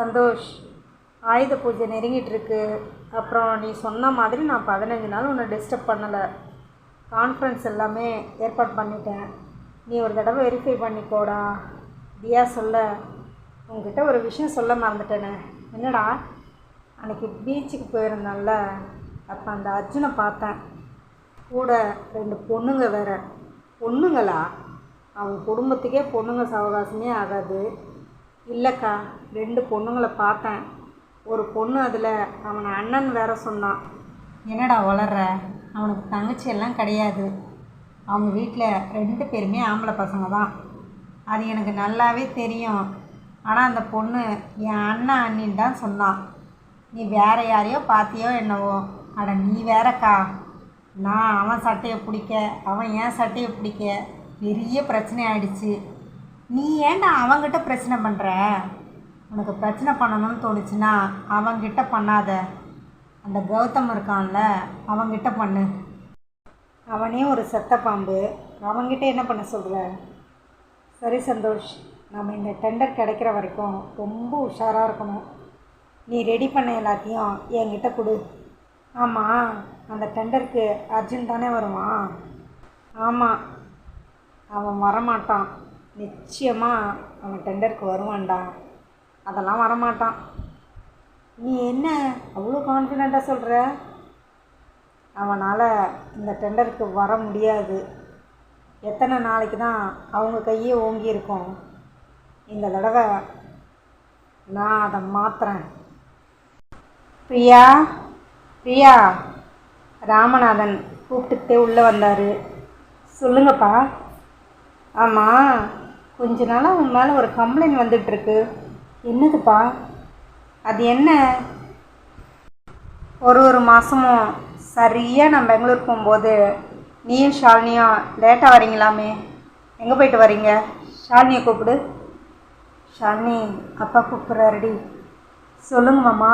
சந்தோஷ் ஆயுத பூஜை நெருங்கிட்டு இருக்கு அப்புறம் நீ சொன்ன மாதிரி நான் பதினஞ்சு நாள் உன்னை டிஸ்டர்ப் பண்ணலை. கான்ஃபரன்ஸ் எல்லாமே ஏற்பாடு பண்ணிட்டேன். நீ ஒரு தடவை வெரிஃபை பண்ணிக்கோடா. தியா சொல்ல. உங்ககிட்ட ஒரு விஷயம் சொல்ல மறந்துட்டேனே. என்னடா? அன்றைக்கி பீச்சுக்கு போயிருந்தேன்ல. அப்போ அந்த அர்ஜுனை பார்த்தேன். கூட ரெண்டு பொண்ணுங்க வேற. பொண்ணுங்களா? அவங்க குடும்பத்துக்கே பொண்ணுங்க சவகாசமே ஆகாது. இல்லைக்கா ரெண்டு பொண்ணுங்களை பார்த்தேன். ஒரு பொண்ணு அதில் அவனை அண்ணன் வேற சொன்னான். என்னடா வளர்ற? அவனுக்கு தங்கச்சி எல்லாம் கிடையாது. அவங்க வீட்டில் ரெண்டு பேருமே ஆம்பளை பசங்க தான். அது எனக்கு நல்லாவே தெரியும். ஆனால் அந்த பொண்ணு என் அண்ணன் அண்ணின்னு தான் சொன்னான். நீ வேற யாரையோ பார்த்தியோ என்னவோ. அட நீ வேறக்கா. நான் அவன் சட்டையை பிடிக்க அவன் ஏன் சட்டையை பிடிக்க பெரிய பிரச்சனை ஆயிடுச்சு. நீ ஏன்டா அவன்கிட்ட பிரச்சனை பண்ணுற உனக்கு பிரச்சனை பண்ணணும்னு தோணுச்சுன்னா அவன்கிட்ட பண்ணாத. அந்த கௌதம் இருக்கான்ல அவன்கிட்ட பண்ணு. அவனே ஒரு செத்த பாம்பு அவன்கிட்ட என்ன பண்ண சொல்கிற சரி சந்தோஷ் நம்ம இந்த டெண்டர் கிடைக்கிற வரைக்கும் ரொம்ப உஷாராக இருக்கணும். நீ ரெடி பண்ண எல்லாத்தையும் என்கிட்ட கொடு. ஆமாம் அந்த டெண்டருக்கு அர்ஜுன் தானே வருவான். ஆமாம் அவன் வரமாட்டான். நிச்சயமாக அவன் டெண்டருக்கு வருவான்டா. அதெல்லாம் வரமாட்டான். நீ என்ன அவ்வளோ கான்ஃபிடெண்ட்டாக சொல்கிற அவனால் இந்த டெண்டருக்கு வர முடியாது. எத்தனை நாளைக்கு தான் அவங்க கையே ஓங்கி இருக்கும். இந்த தடவை நான் அதை மாற்றுறேன் பிரியா பிரியா ராமநாதன் கூப்பிட்டுக்கிட்டே உள்ளே வந்தார். சொல்லுங்கப்பா. ஆமாம் கொஞ்ச நாளாக உன் மேலே ஒரு கம்ப்ளைண்ட் வந்துட்டுருக்கு. என்னதுப்பா? அது என்ன? ஒரு ஒரு மாதமும் சரியாக நான் பெங்களூர் போகும்போது நீயும் ஷாலினியும் லேட்டாக வரீங்களாமே? எங்கே போயிட்டு வரீங்க? ஷாலினியை கூப்பிடு. ஷாலினி அப்பா கூப்பிட்றாருடி. சொல்லுங்க மாமா.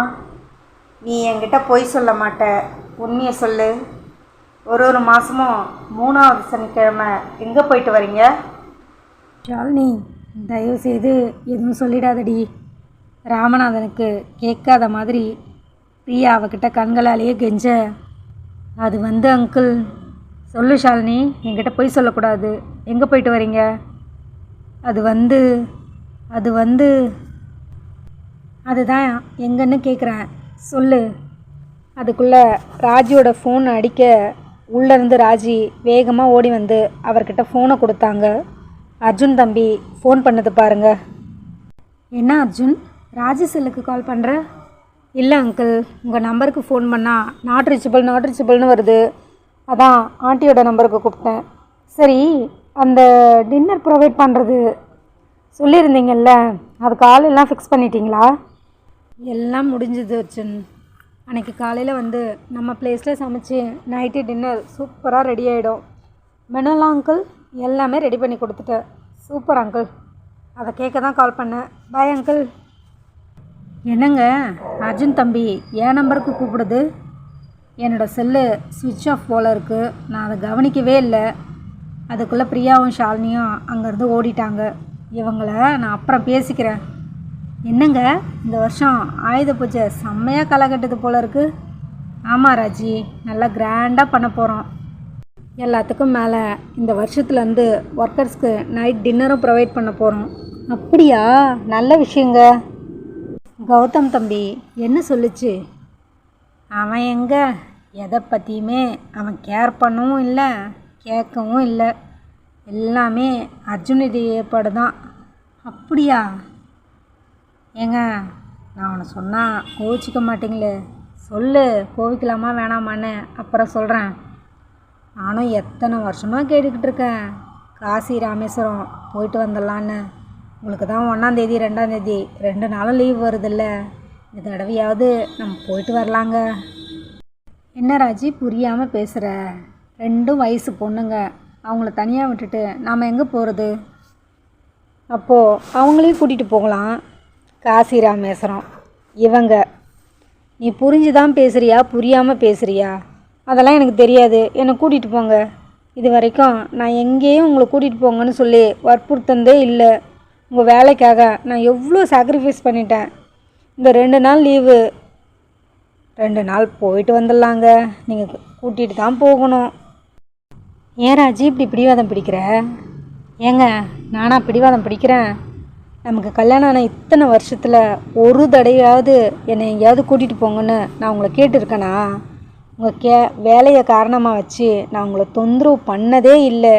நீ என்கிட்ட பொய் சொல்ல மாட்ட. உண்மையை சொல்லு. ஒரு ஒரு மாதமும் மூணாவது சனிக்கிழமை எங்கே போயிட்டு வரீங்க? ஷாலினி தயவுசெய்து எதுவும் சொல்லிடாதடி. ராமநாதனுக்கு கேட்காத மாதிரி பிரியா அவகிட்ட கண்களாலேயே கெஞ்ச. அது வந்து அங்கிள் சொல்லு ஷாலினி என்கிட்ட போய் சொல்லக்கூடாது. எங்கே போயிட்டு வரீங்க? அது வந்து அது வந்து அதுதான் எங்கன்னு கேட்குறேன். சொல்லு. அதுக்குள்ளே ராஜியோட ஃபோன் அடிக்க உள்ளேருந்து ராஜி வேகமாக ஓடி வந்து அவர்கிட்ட ஃபோனை கொடுத்தாங்க. அர்ஜுன் தம்பி ஃபோன் பண்ணது பாருங்க. என்ன அர்ஜுன்? ராஜி செல்லுக்கு கால் பண்ணுற இல்லை அங்கிள் உங்கள் நம்பருக்கு ஃபோன் பண்ணால் நாட் ரீச்சபிள் நாட் ரீச்சபிள்னு வருது. அதான் ஆண்டியோட நம்பருக்கு கூப்பிட்டேன். சரி அந்த டின்னர் ப்ரொவைட் பண்ணுறது சொல்லியிருந்தீங்கல்ல அதுக்கு ஆள் எல்லாம் ஃபிக்ஸ் பண்ணிட்டீங்களா? எல்லாம் முடிஞ்சுது அர்ஜுன். அன்றைக்கி காலையில் வந்து நம்ம பிளேஸில் சமைச்சு நைட்டு டின்னர் சூப்பராக ரெடி ஆகிடும் மெனுலாம் அங்கிள் எல்லாமே ரெடி பண்ணி கொடுத்துட்டேன். சூப்பர் அங்கிள் அதை கேட்க தான் கால் பண்ணேன். பாய் அங்கிள் என்னங்க அர்ஜுன் தம்பி என் நம்பருக்கு கூப்பிடுது? என்னோடய செல்லு சுவிட்ச் ஆஃப் போல் இருக்குது நான் அதை கவனிக்கவே இல்லை. அதுக்குள்ளே பிரியாவும் ஷாலினியும் அங்கேருந்து ஓடிட்டாங்க. இவங்கள நான் அப்புறம் பேசிக்கிறேன். என்னங்க இந்த வருஷம் ஆயுத பூஜை செம்மையாக களை கட்டுது போல இருக்குது ஆமாம் ராஜி. நல்லா கிராண்டாக பண்ண போகிறோம் எல்லாத்துக்கும் மேலே இந்த வருஷத்துலேருந்து ஒர்க்கர்ஸ்க்கு நைட் டின்னரும் ப்ரொவைட் பண்ண போகிறோம் அப்படியா? நல்ல விஷயங்க. கௌதம் தம்பி என்ன சொல்லுச்சு? அவன் எங்கே? எதை பற்றியுமே அவன் கேர் பண்ணவும் இல்லை கேட்கவும் இல்லை. எல்லாமே அர்ஜுனுடைய ஏற்பாடு தான். அப்படியா? ஏங்க நான் அவனை சொன்னால் கோவிச்சிக்க மாட்டீங்களே. சொல்லு கோவிக்கலாமா வேணாமான்னு. அப்புறம் சொல்கிறேன் நானும் எத்தனை வருஷமாக கேட்டுக்கிட்டு இருக்கேன். காசி ராமேஸ்வரம் போயிட்டு வந்துடலான்னு உங்களுக்கு தான் ஒன்றாந்தேதி ரெண்டாந்தேதி ரெண்டு நாளும் லீவ் வருதுல்ல. இந்த தடவையாவது நம்ம போயிட்டு வரலாங்க. என்ன ராஜி புரியாமல் பேசுகிற ரெண்டும் வயசு பொண்ணுங்க. அவங்கள தனியாக விட்டுட்டு நாம் எங்கே போகிறது அப்போது அவங்களையும் கூட்டிகிட்டு போகலாம். காசி ராமேஸ்வரம். இவங்க. நீ புரிஞ்சு தான் பேசுகிறியா புரியாமல் பேசுகிறியா அதெல்லாம் எனக்கு தெரியாது. என்னை கூட்டிகிட்டு போங்க. இது வரைக்கும் நான் எங்கேயும் உங்களை கூட்டிகிட்டு போங்கன்னு சொல்லி வற்புறுத்தந்தே இல்லை. உங்கள் வேலைக்காக நான் எவ்வளோ சாக்ரிஃபைஸ் பண்ணிட்டேன். இந்த ரெண்டு நாள் லீவு ரெண்டு நாள் போயிட்டு வந்துடலாங்க. நீங்கள் கூட்டிகிட்டு தான் போகணும். ஏன் ராஜி இப்படி பிடிவாதம் பிடிக்கிற? ஏங்க நானா பிடிவாதம் பிடிக்கிறேன். நமக்கு கல்யாணம் ஆன இத்தனை வருஷத்தில் ஒரு தடவையாவது என்னை எங்கேயாவது கூட்டிகிட்டு போங்கன்னு நான் உங்களை கேட்டிருக்கேனா? உங்கள் கே வேலையை காரணமாக வச்சு நான் உங்களை தொந்தரவு பண்ணதே இல்லை.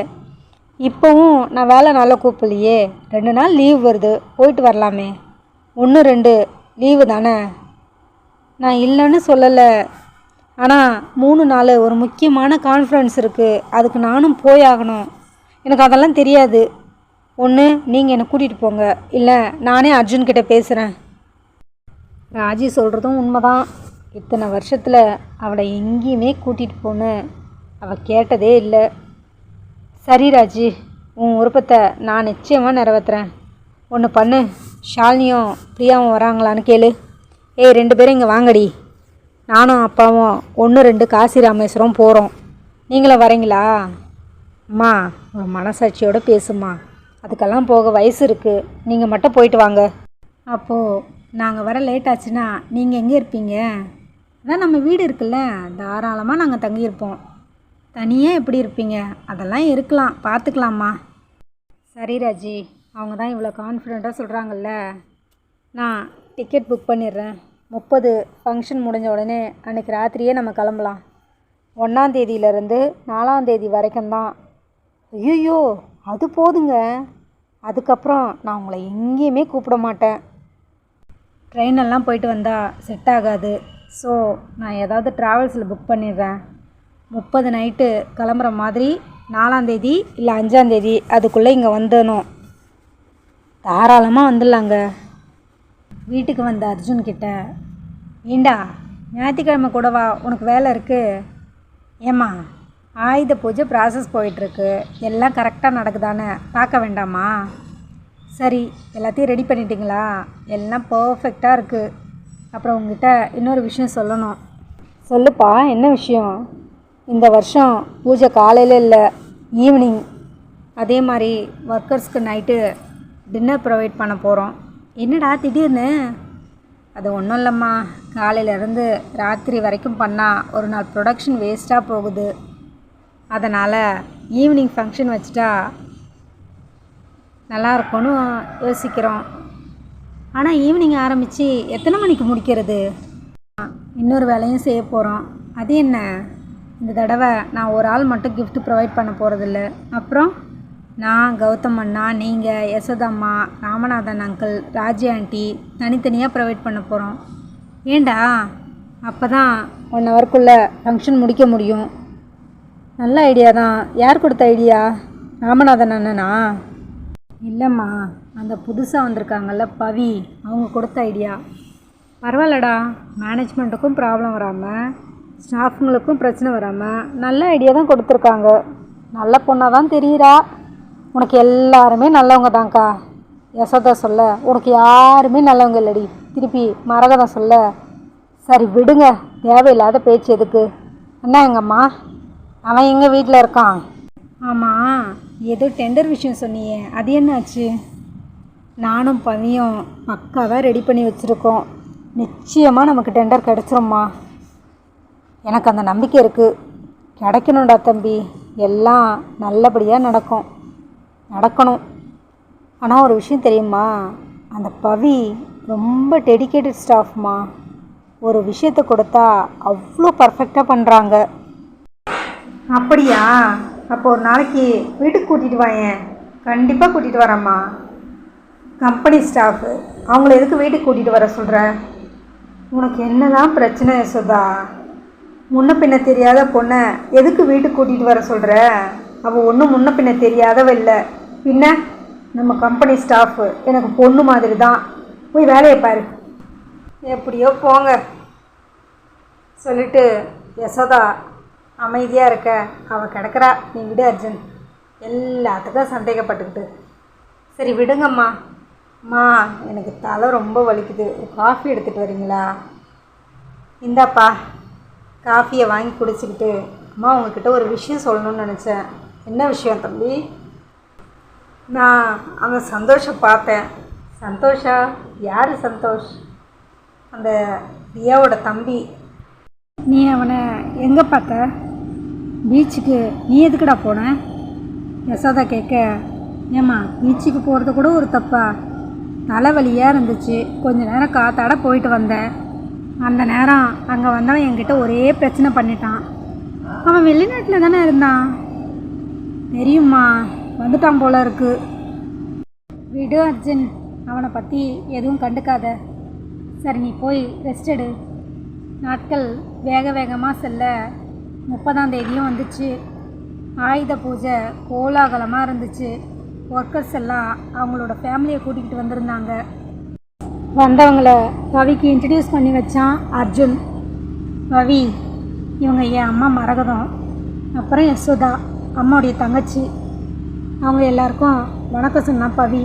இப்போவும் நான் வேலை நல்லா கூப்பிடலையே. ரெண்டு நாள் லீவ் வருது. போயிட்டு வரலாமே. ஒன்று ரெண்டு லீவு தானே? நான் இல்லைன்னு சொல்லலை. ஆனால் மூணு நாள் ஒரு முக்கியமான கான்ஃபரன்ஸ் இருக்குது அதுக்கு நானும் போயாகணும் எனக்கு அதெல்லாம் தெரியாது. ஒன்று நீங்கள் என்னை கூட்டிகிட்டு போங்க. இல்லை நானே அர்ஜுன்கிட்ட பேசுகிறேன் ராஜி சொல்கிறதும் உண்மைதான். இத்தனை வருஷத்தில் அவளை எங்கேயுமே கூட்டிகிட்டு போன்னு அவள் கேட்டதே இல்லை. சரி ராஜி உன் விருப்பத்தை நான் நிச்சயமாக நிறைவேற்றுறேன் ஒன்று பண்ணு. ஷாலினியும் பிரியாவும் வராங்களான்னு கேளு. ஏய் ரெண்டு பேரும் இங்கே வாங்கடி. நானும் அப்பாவும் ஒன்று ரெண்டு காசி ராமேஸ்வரம் போகிறோம் நீங்களும் வரீங்களா? அம்மா உன் மனசாட்சியோடு பேசுமா அதுக்கெல்லாம் போக வயசு இருக்குது நீங்கள் மட்டும் போயிட்டு வாங்க. அப்போது நாங்கள் வர லேட் ஆச்சுன்னா நீங்கள் எங்கே இருப்பீங்க? அதான் நம்ம வீடு இருக்குல்ல தாராளமாக நாங்கள் தங்கியிருப்போம். தனியாக எப்படி இருப்பீங்க? அதெல்லாம் இருக்கலாம் பார்த்துக்கலாம்மா சரி ராஜி. அவங்க தான் இவ்வளோ கான்ஃபிடெண்ட்டாக சொல்கிறாங்கல்ல நான் டிக்கெட் புக் பண்ணிடுறேன். முப்பது ஃபங்க்ஷன் முடிஞ்ச உடனே அன்றைக்கி ராத்திரியே நம்ம கிளம்பலாம். ஒன்றாந்தேதியிலேருந்து நாலாந்தேதி வரைக்கும் தான். ஐயோ அது போதுங்க. அதுக்கப்புறம் நான் உங்களை எங்கேயுமே கூப்பிட மாட்டேன். ட்ரெயினெல்லாம் போயிட்டு வந்தால் செட் ஆகாது. ஸோ நான் ஏதாவது ட்ராவல்ஸில் புக் பண்ணிடுறேன். முப்பது நைட்டு கிளம்புற மாதிரி நாலாந்தேதி இல்லை அஞ்சாந்தேதி அதுக்குள்ளே இங்கே வந்துடணும். தாராளமாக வந்துடலாங்க. வீட்டுக்கு வந்த அர்ஜுன் கிட்ட ஏண்டா ஞாயிற்றுக்கிழமை கூடவா? உனக்கு வேலை இருக்குது ஏம்மா ஆயுத பூஜை ப்ராசஸ் போயிட்டுருக்கு. எல்லாம் கரெக்டாக நடக்குதானே பார்க்க வேண்டாமா? சரி எல்லாத்தையும் ரெடி பண்ணிட்டீங்களா? எல்லாம் பர்ஃபெக்டாக இருக்குது அப்புறம் உங்ககிட்ட இன்னொரு விஷயம் சொல்லணும். சொல்லுப்பா என்ன விஷயம்? இந்த வருஷம் பூஜை காலையில் இல்லை ஈவினிங் அதே மாதிரி ஒர்க்கர்ஸ்க்கு நைட்டு டின்னர் ப்ரொவைட் பண்ண போகிறோம் என்னடா திடீர்னு? அது ஒன்றும் இல்லைம்மா. காலையிலேருந்து ராத்திரி வரைக்கும் பண்ணால் ஒரு நாள் ப்ரொடக்ஷன் வேஸ்ட்டாக போகுது. அதனால் ஈவினிங் ஃபங்க்ஷன் வச்சுட்டா நல்லாயிருக்கும்னு யோசிக்கிறோம். ஆனால் ஈவினிங் ஆரம்பித்து எத்தனை மணிக்கு முடிக்கிறது? இன்னொரு வேலையும் செய்ய போகிறோம் அது என்ன? இந்த தடவை நான் ஒரு ஆள் மட்டும் கிஃப்ட் ப்ரொவைட் பண்ண போகிறதில்ல அப்புறம்? நான் கௌதம் அண்ணா நீங்கள் யசோதம்மா ராமநாதன் அங்கிள் ராஜி ஆண்டி தனித்தனியாக ப்ரொவைட் பண்ண போகிறோம் ஏண்டா? அப்போ தான் ஒன் ஹவருக்குள்ளே ஃபங்க்ஷன் முடிக்க முடியும். நல்ல ஐடியா தான். யார் கொடுத்த ஐடியா ராமநாதன் அண்ணனா? இல்லைம்மா. அந்த புதுசாக வந்திருக்காங்கல்ல பவி அவங்க கொடுத்த ஐடியா பரவாயில்லடா மேனேஜ்மெண்ட்டுக்கும் ப்ராப்ளம் வராமல் ஸ்டாஃபுங்களுக்கும் பிரச்சனை வராமல் நல்ல ஐடியா தான் கொடுத்துருக்காங்க. நல்ல பொண்ணாக தான் தெரியுறா. உனக்கு எல்லாருமே நல்லவங்க தான்க்கா. யசோதா சொல்ல உனக்கு யாருமே நல்லவங்க இல்லடி. திருப்பி மரகதம் சொல்ல சரி விடுங்க தேவையில்லாத பேச்சு எதுக்கு? அண்ணா எங்கம்மா? அவன் எங்கள் வீட்டில் இருக்கான்? ஆமாம் ஏதோ டெண்டர் விஷயம் சொன்னியே அது என்னாச்சு? நானும் பவியும் பக்காவாக ரெடி பண்ணி வச்சுருக்கோம். நிச்சயமாக நமக்கு டெண்டர் கிடச்சிரும்மா. எனக்கு அந்த நம்பிக்கை இருக்குது கிடைக்கணும்டா தம்பி. எல்லாம் நல்லபடியாக நடக்கும். நடக்கணும். ஆனால் ஒரு விஷயம் தெரியுமா? அந்த பவி ரொம்ப டெடிகேட்டட் ஸ்டாஃப்மா ஒரு விஷயத்தை கொடுத்தா அவ்வளோ பர்ஃபெக்டாக பண்ணுறாங்க அப்படியா? அப்போ ஒரு நாளைக்கு வீட்டுக்கு கூட்டிகிட்டு வாயேன். கண்டிப்பாக கூட்டிகிட்டு வரேம்மா. கம்பெனி ஸ்டாஃபு அவங்கள எதுக்கு வீட்டுக்கு கூட்டிகிட்டு வர சொல்கிற உனக்கு என்ன தான் பிரச்சனை யசோதா? முன்ன பின்ன தெரியாத பொண்ணை எதுக்கு வீட்டுக்கு கூட்டிகிட்டு வர சொல்கிற அவள் ஒன்றும் முன்ன பின்ன தெரியாதவ இல்லை. பின்ன நம்ம கம்பெனி ஸ்டாஃபு எனக்கு பொண்ணு மாதிரி தான் போய் வேலையை பாரு. எப்படியோ போங்க. சொல்லிட்டு யசோதா அமைதியாக இருக்க. அவள் கிடக்குறா. நீ விடு அர்ஜுன். எல்லாத்துக்கும் சந்தேகப்பட்டுக்கிட்டு. சரி விடுங்கம்மா. அம்மா எனக்கு தலை ரொம்ப வலிக்குது. ஒரு காஃபி எடுத்துகிட்டு வரீங்களா? இந்தாப்பா காஃபியை வாங்கி குடிச்சிக்கிட்டு. அம்மா உங்ககிட்ட ஒரு விஷயம் சொல்லணும்னு நினச்சேன். என்ன விஷயம் தம்பி? நான் அந்த சந்தோஷம் பார்த்தேன். சந்தோஷா? யார் சந்தோஷ்? அந்த தியாவோட தம்பி. நீ அவனை எங்கே பார்த்த? பீச்சுக்கு நீ எதுக்குடா போன? யசோதா கேட்க ஏம்மா பீச்சுக்கு போகிறது கூட ஒரு தப்பா? தலைவலியாக இருந்துச்சு. கொஞ்ச நேரம் காத்தாட போயிட்டு வந்தேன். அந்த நேரம் அங்கே வந்தவன் என்கிட்ட ஒரே பிரச்சனை பண்ணிட்டான். அவன் வெளிநாட்டில் தானே இருந்தான். தெரியுமா? வந்துட்டான் போல இருக்கு. விடு அர்ஜுன் அவனை பற்றி எதுவும் கண்டுக்காத. சரி நீ போய் ரெஸ்ட் எடு. நாட்கள் வேக வேகமாக செல்ல. முப்பதாம் தேதியும் வந்துச்சு. ஆயுத பூஜை கோலாகலமாக இருந்துச்சு. ஒர்க்கர்ஸ் எல்லாம் அவங்களோட ஃபேமிலியை கூட்டிகிட்டு வந்திருந்தாங்க. வந்தவங்கள பவிக்கு இன்ட்ரடியூஸ் பண்ணி வச்சான் அர்ஜுன். பவி இவங்க என் அம்மா மரகதம் அப்புறம் யசோதா அம்மாவுடைய தங்கச்சி. அவங்க எல்லாருக்கும் வணக்கம் சொன்னான் பவி.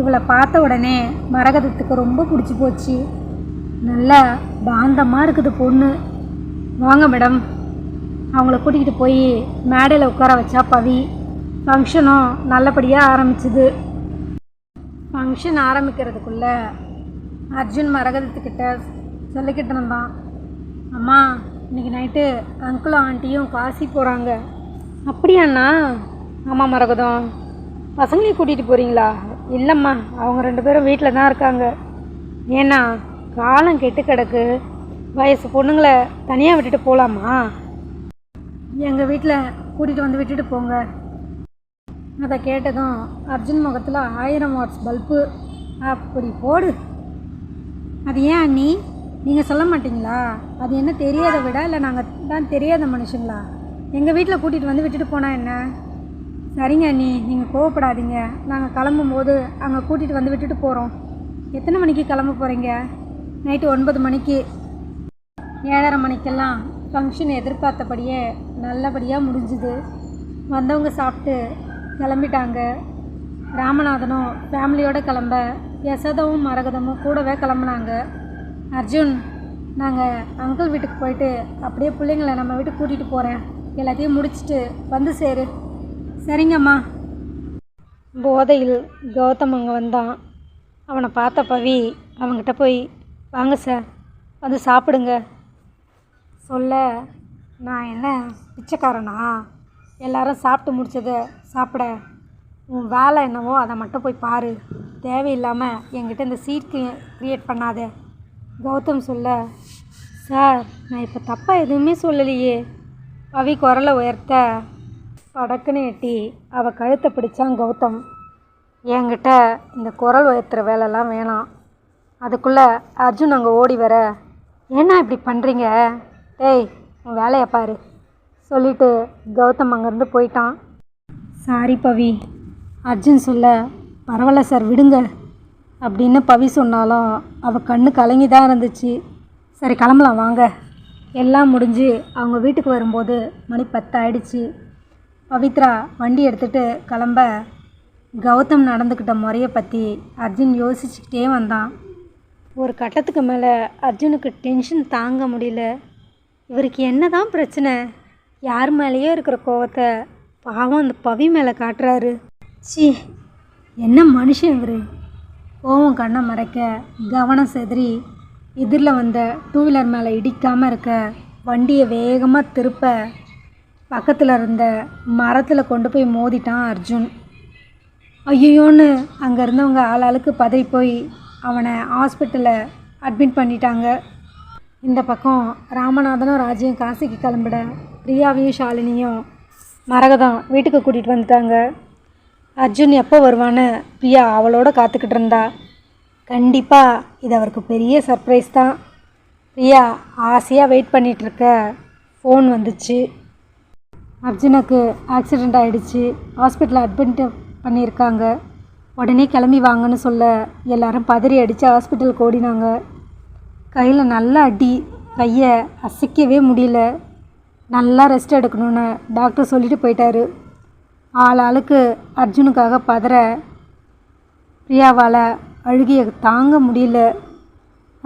இவளை பார்த்த உடனே மரகதத்துக்கு ரொம்ப பிடிச்சி போச்சு. நல்லா பாந்தமாக இருக்குது பொண்ணு. வாங்க மேடம் அவங்கள கூட்டிகிட்டு போய் மேடையில் உட்கார வச்சா பவி. ஃபங்க்ஷனும் நல்லபடியாக ஆரம்பிச்சுது. ஃபங்க்ஷன் ஆரம்பிக்கிறதுக்குள்ள அர்ஜுன் மரகதத்துக்கிட்ட சொல்லிக்கிட்டு இருந்தான். அம்மா இன்னைக்கு நைட்டு அங்கிளும் ஆண்டியும் காசி போகிறாங்க அப்படியாண்ணா ஆமாம் மரகதம். பசங்களையும் கூட்டிகிட்டு போகிறீங்களா இல்லைம்மா அவங்க ரெண்டு பேரும் வீட்டில் தான் இருக்காங்க. ஏன்னா காலம் கெட்டு கிடக்கு. வயசு பொண்ணுங்களை தனியாக விட்டுட்டு போகலாமா எங்கள் வீட்டில் கூட்டிகிட்டு வந்து விட்டுட்டு போங்க. அதை கேட்டதும் அர்ஜுன் முகத்தில் ஆயிரம் வாட்ஸ் பல்பு அப்படி போடு. அது ஏன் அண்ணி? நீங்கள் சொல்ல மாட்டிங்களா? அது என்ன தெரியாத விட? இல்லை நாங்கள் தான் தெரியாத மனுஷங்களா? எங்கள் வீட்டில் கூட்டிகிட்டு வந்து விட்டுட்டு போனால் என்ன? சரிங்க அண்ணி நீங்கள் கோவப்படாதீங்க. நாங்கள் கிளம்பும்போது அங்கே கூட்டிகிட்டு வந்து விட்டுட்டு போகிறோம் எத்தனை மணிக்கு கிளம்ப போகிறீங்க நைட்டு ஒன்பது மணிக்கு. ஏழரை மணிக்கெல்லாம் ஃபங்க்ஷன் எதிர்பார்த்தபடியே நல்லபடியாக முடிஞ்சுது. வந்தவங்க சாப்பிட்டு கிளம்பிட்டாங்க. ராமநாதனும் ஃபேமிலியோடு கிளம்ப யசோதாவும் மரகதமும் கூடவே கிளம்புனாங்க. அர்ஜுன் நாங்கள் அங்கிள் வீட்டுக்கு போயிட்டு அப்படியே பிள்ளைங்கள நம்ம வீட்டுக்கு கூட்டிகிட்டு போகிறேன் எல்லாத்தையும் முடிச்சிட்டு வந்து சேரு. சரிங்கம்மா. போதையில் கௌதம் அங்கே வந்தான். அவனை பார்த்த பவி அவன்கிட்ட போய் வாங்க சார் வந்து சாப்பிடுங்க. சொல்ல நான் என்ன பிச்சைக்காரனா? எல்லாரும் சாப்பிட்டு முடிச்சதை சாப்பிட. உன் வேலை என்னவோ அதை மட்டும் போய் பாரு. தேவையில்லாமல் என்கிட்ட இந்த சீட் க்ரியேட் பண்ணாத. கௌதம் சொல்ல சார் நான் இப்போ தப்பாக எதுவுமே சொல்லலையே. பவி குரலை உயர்த்த. படக்குன்னு எட்டி அவள் கழுத்தை பிடிச்சான் கௌதம். என்கிட்ட இந்த குரல் உயர்த்துற வேலைலாம் வேணாம். அதுக்குள்ளே அர்ஜுன் அங்கே ஓடி வர. ஏன்னா இப்படி பண்ணுறீங்க டேய் உன் வேலையை பாரு. சொல்லிட்டு கௌதம் அங்கேருந்து போயிட்டான். சாரி பவி அர்ஜுன் சொல்ல பரவாயில்ல சார் விடுங்க அப்படின்னு பவி சொன்னாலும் அவள் கண்ணு கலங்கி தான் இருந்துச்சு. சரி கிளம்பலாம் வாங்க. எல்லாம் முடிஞ்சு அவங்க வீட்டுக்கு வரும்போது மணி பத்தாயிடுச்சு. பவித்ரா வண்டி எடுத்துகிட்டு கிளம்ப கௌதம் நடந்துக்கிட்ட முறையை பற்றி அர்ஜுன் யோசிச்சுக்கிட்டே வந்தான். ஒரு கட்டத்துக்கு மேலே அர்ஜுனுக்கு டென்ஷன் தாங்க முடியல. இவருக்கு என்ன தான் பிரச்சனை? யார் மேலேயோ இருக்கிற கோவத்தை பாவம் அந்த பவி மேலே காட்டுறாரு. சி என்ன மனுஷன் இவர்? கோவம் கண்ணை மறைக்க கவனம் செதறி எதிரில் வந்த டூ வீலர் மேலே இடிக்காமல் இருக்க வண்டியை வேகமாக திருப்ப பக்கத்தில் இருந்த மரத்தில் கொண்டு போய் மோதிட்டான் அர்ஜுன். ஐயோன்னு அங்கே இருந்தவங்க ஆளாளுக்கு பதறி போய் அவனை ஹாஸ்பிட்டலில் அட்மிட் பண்ணிட்டாங்க. இந்த பக்கம் ராமநாதனும் ராஜையும் காசிக்கு கிளம்பிட பிரியாவையும் ஷாலினியும் மரகதம் வீட்டுக்கு கூட்டிகிட்டு வந்துட்டாங்க. அர்ஜுன் எப்போ வருவான்னு பிரியா அவளோட காத்துக்கிட்டு இருந்தா. கண்டிப்பாக இது அவருக்கு பெரிய சர்ப்ரைஸ் தான். பிரியா ஆசையாக வெயிட் பண்ணிகிட்ருக்க ஃபோன் வந்துச்சு. அர்ஜுனுக்கு ஆக்சிடெண்ட் ஆகிடுச்சு ஹாஸ்பிட்டலில் அட்மிட் பண்ணியிருக்காங்க. உடனே கிளம்பி வாங்கன்னு சொல்ல எல்லாரும் பதறி அடித்து ஹாஸ்பிட்டலுக்கு ஓடினாங்க. கையில் நல்ல அடி கையை அசைக்கவே முடியல. நல்லா ரெஸ்ட் எடுக்கணும்னு டாக்டர் சொல்லிட்டு போயிட்டாரு. ஆள் ஆளுக்கு அர்ஜுனுக்காக பதற பிரியாவால் அழுகிய தாங்க முடியல.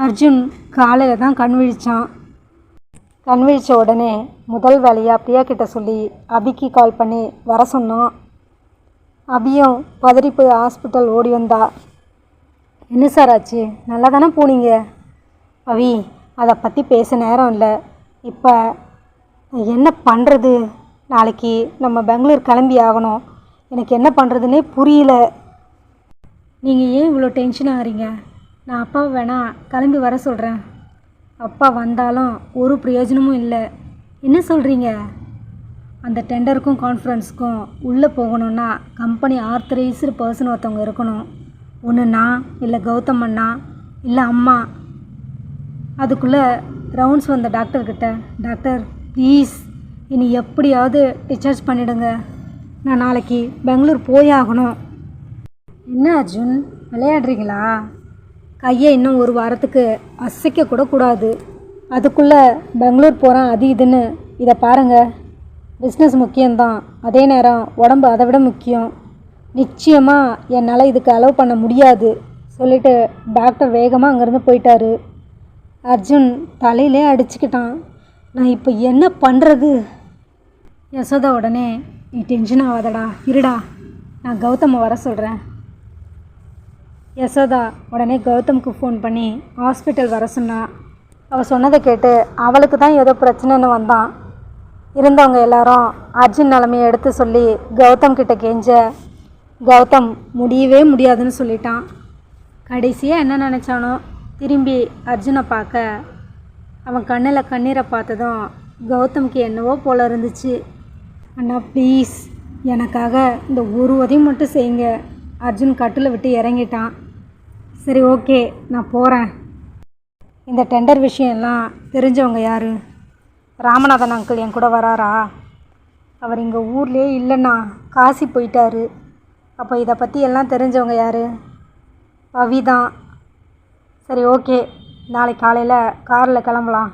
அர்ஜுன் காலையில் தான் கண் விழித்தான் கண் விழிச்ச உடனே முதல் வேலையாக பிரியா கிட்ட சொல்லி அபிக்கு கால் பண்ணி வர சொன்னான். அபியும் பதறி போய் ஹாஸ்பிட்டல் ஓடி வந்தா. என்ன சார் ஆச்சு? நல்லா தானே போனீங்க? பவி அதை பற்றி பேச நேரம் இல்லை. இப்போ என்ன பண்ணுறது நாளைக்கு நம்ம பெங்களூர் கிளம்பி ஆகணும். எனக்கு என்ன பண்ணுறதுனே புரியல. நீங்கள் ஏன் இவ்வளோ டென்ஷன் ஆகிறீங்க? நான் அப்பாவை வேணா கிளம்பி வர சொல்கிறேன் அப்பா வந்தாலும் ஒரு பிரயோஜனமும் இல்லை. என்ன சொல்கிறீங்க அந்த டெண்டருக்கும் கான்ஃபரன்ஸுக்கும் உள்ளே போகணுன்னா கம்பெனி ஆர்த்தரைஸ்டு பர்சன் ஒருத்தவங்க இருக்கணும். ஒன்று நான் இல்லை கௌதம் அண்ணா இல்லை அம்மா. அதுக்குள்ளே ரவுண்ட்ஸ் வந்த டாக்டர்கிட்ட டாக்டர் ப்ளீஸ் இனி எப்படியாவது டிஸ்சார்ஜ் பண்ணிடுங்க. நான் நாளைக்கு பெங்களூர் போய் ஆகணும். என்ன அர்ஜுன் விளையாடுறீங்களா? கையை இன்னும் ஒரு வாரத்துக்கு அசைக்க கூட கூடாது. அதுக்குள்ளே பெங்களூர் போகிறேன் அது இதுன்னு. இதை பாருங்கள் பிஸ்னஸ் முக்கியம்தான். அதே நேரம் உடம்பு அதை விட முக்கியம். நிச்சயமாக என்னால் இதுக்கு அலோவ் பண்ண முடியாது சொல்லிட்டு டாக்டர் வேகமாக அங்கேருந்து போயிட்டாரு. அர்ஜுன் தலையிலே அடிச்சுக்கிட்டான். நான் இப்போ என்ன பண்ணுறது யசோதா உடனே நீ டென்ஷன் ஆகாதடா இருடா. நான் கௌதமை வர சொல்கிறேன் யசோதா உடனே கௌதமுக்கு ஃபோன் பண்ணி ஹாஸ்பிட்டல் வர சொன்னான் அவள் சொன்னதை கேட்டு அவளுக்கு தான் ஏதோ பிரச்சனைன்னு வந்தான். இருந்தவங்க எல்லாரும் அர்ஜுன் நிலமையை எடுத்து சொல்லி கௌதம் கிட்ட கெஞ்ச கௌதம் முடியவே முடியாதுன்னு சொல்லிட்டான். கடைசியாக என்ன நினச்சானோ திரும்பி அர்ஜுனை பார்க்க அவன் கண்ணில் கண்ணீரை பார்த்ததும் கௌதம்க்கு என்னவோ போல இருந்துச்சு. அண்ணா ப்ளீஸ் எனக்காக இந்த ஒரு உதவி மட்டும் செய்யுங்க. அர்ஜுன் கட்டில் விட்டு இறங்கிட்டான். சரி ஓகே. நான் போகிறேன் இந்த டெண்டர் விஷயம்லாம் தெரிஞ்சவங்க யார்? ராமநாதன் அங்கிள் என் கூட வராரா? அவர் இங்கே ஊர்லேயே இல்லைண்ணா. காசி போயிட்டாரு. அப்போ இதை பற்றி எல்லாம் தெரிஞ்சவங்க யார்? பவி தான் சரி ஓகே. நாளைக்கு காலையில் காரில் கிளம்பலாம்.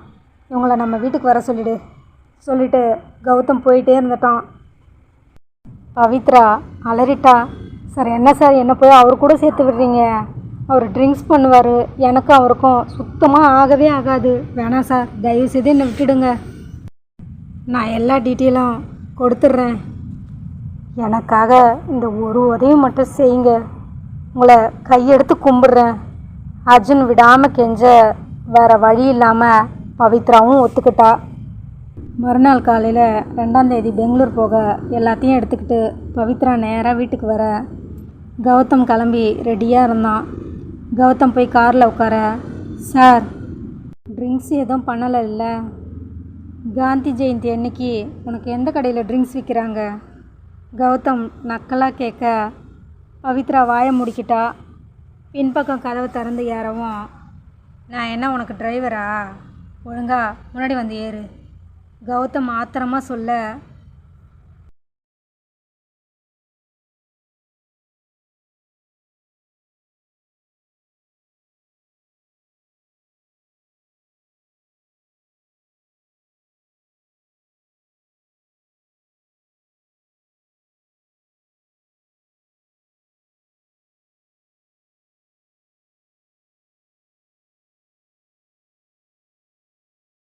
இவங்கள நம்ம வீட்டுக்கு வர சொல்லிடு. சொல்லிட்டு கௌதம் போயிட்டே இருந்துட்டான். பவித்ரா அலறிட்டா சார் என்ன சார்? என்ன போய் அவர் கூட சேர்த்து விடுறீங்க? அவர் ட்ரிங்க்ஸ் பண்ணுவார். எனக்கும் அவருக்கும் சுத்தமாக ஆகவே ஆகாது. வேணாம் சார் தயவு செய்து என்னை விட்டுடுங்க. நான் எல்லா டீட்டெயிலும் கொடுத்துட்றேன். எனக்காக இந்த ஒரு உதவி மட்டும் செய்யுங்க. உங்களை கையெடுத்து கும்பிட்றேன். அர்ஜுன் விடாமல் கெஞ்ச வேறு வழி இல்லாமல் பவித்ராவும் ஒத்துக்கிட்டா. மறுநாள் காலையில் ரெண்டாம் தேதி பெங்களூர் போக எல்லாத்தையும் எடுத்துக்கிட்டு பவித்ரா நேராக வீட்டுக்கு வர கௌதம் கிளம்பி ரெடியாக இருந்தான். கௌதம் போய் காரில் உட்கார சார் ட்ரிங்க்ஸ் எதுவும் பண்ணலை இல்லை? காந்தி ஜெயந்தி அன்னைக்கு உனக்கு எந்த கடையில் ட்ரிங்க்ஸ் விற்கிறாங்க கௌதம் நக்கலாக கேட்க பவித்ரா வாயை முடிக்கிட்டா? பின்பக்கம் கதவை திறந்து ஏறவும் நான் என்ன உனக்கு டிரைவரா ஒழுங்கா முன்னாடி வந்து ஏறு. கௌதம் ஆத்திரமாக சொல்ல